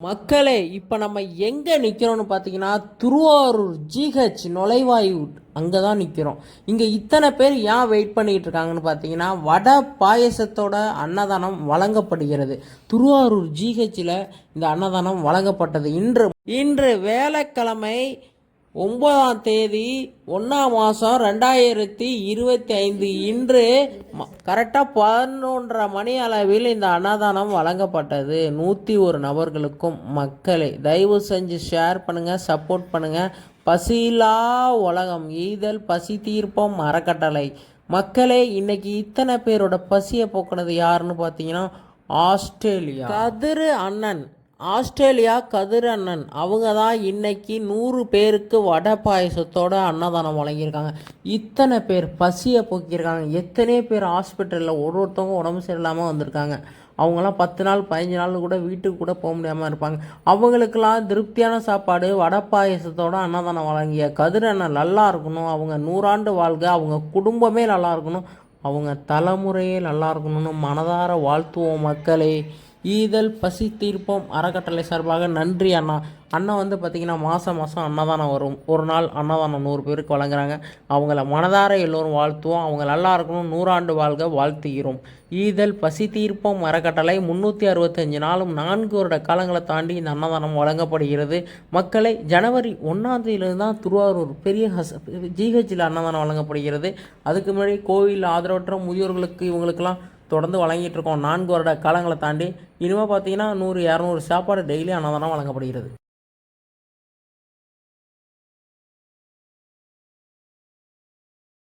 மக்களே இப்போ நம்ம எங்கே நிற்கிறோம்னு பார்த்தீங்கன்னா திருவாரூர் ஜிஹெச் நுழைவாயு அங்கே தான் நிற்கிறோம் இங்கே இத்தனை பேர் ஏன் வெயிட் பண்ணிக்கிட்டு இருக்காங்கன்னு பார்த்தீங்கன்னா வடை பாயசத்தோட அன்னதானம் வழங்கப்படுகிறது. திருவாரூர் ஜிஹெச்சில் இந்த அன்னதானம் வழங்கப்பட்டது. இன்று இன்று வேலைக்கிழமை ஒன்பதாம் தேதி ஒன்றாம் மாதம் ரெண்டாயிரத்தி இருபத்தி ஐந்து இன்று கரெக்டாக பதினொன்றரை மணி அளவில் இந்த அன்னதானம் வழங்கப்பட்டது. நூற்றி ஒரு நபர்களுக்கும் மக்களே தயவு செஞ்சு ஷேர் பண்ணுங்கள் சப்போர்ட் பண்ணுங்கள் பசியில்லா உலகம் ஈதல் பசி தீர்ப்பம் அறக்கட்டளை. மக்களே இன்னைக்கு இத்தனை பேரோட பசியை போக்குனது யாருன்னு பார்த்தீங்கன்னா ஆஸ்திரேலியா. கதிரு அண்ணன். ஆஸ்திரேலியா கதிரண்ணன் அவங்க தான் இன்னைக்கு நூறு பேருக்கு வடை பாயசத்தோட அன்னதானம் வழங்கியிருக்காங்க. இத்தனை பேர் பசியை போக்கியிருக்காங்க. எத்தனை பேர் ஹாஸ்பிட்டலில் ஒரு ஒருத்தவங்க உடம்பு சரியில்லாமல் வந்திருக்காங்க. அவங்களாம் பத்து நாள் பதினஞ்சு நாள் கூட வீட்டுக்கு கூட போக முடியாமல் இருப்பாங்க. அவங்களுக்கெல்லாம் திருப்தியான சாப்பாடு வடை பாயசத்தோட அன்னதானம் வழங்கிய கதிரண்ணன் நல்லா இருக்கணும். அவங்க நூறாண்டு வாழ்க. அவங்க குடும்பமே நல்லா இருக்கணும். அவங்க தலைமுறையே நல்லா இருக்கணும்னு மனதார வாழ்த்துவோம் மக்களே. ஈதல் பசி தீர்ப்போம் அறக்கட்டளை சார்பாக. நன்றி அண்ணா. அண்ணா வந்து பார்த்திங்கன்னா மாதம் மாதம் அன்னதானம் வரும். ஒரு நாள் அன்னதானம் நூறு பேருக்கு வழங்குறாங்க. அவங்கள மனதார எல்லோரும் வாழ்த்துவோம். அவங்க நல்லா இருக்கணும். நூறாண்டு வாழ்க வாழ்த்துகிறோம். ஈதல் பசி தீர்ப்போம் அறக்கட்டளை. முந்நூற்றி அறுபத்தஞ்சு நாளும் நான்கு வருட காலங்களை தாண்டி இந்த அன்னதானம் வழங்கப்படுகிறது. மக்களை ஜனவரி ஒன்றாந்தேதியிலிருந்து தான் திருவாரூர் பெரிய ஹஸ் ஜிஹெச்சில் அன்னதானம் வழங்கப்படுகிறது. அதுக்கு முன்னாடி கோவில் ஆதரவற்ற முதியோர்களுக்கு இவங்களுக்கெல்லாம் தொடர்ந்து வழங்கிட்டு இருக்கோம். நான்கு வருட காலங்களை தாண்டி இனிமேல் பார்த்தீங்கன்னா நூறு இரநூறு சாப்பாடு டெய்லி அன்னதானம் வழங்கப்படுகிறது.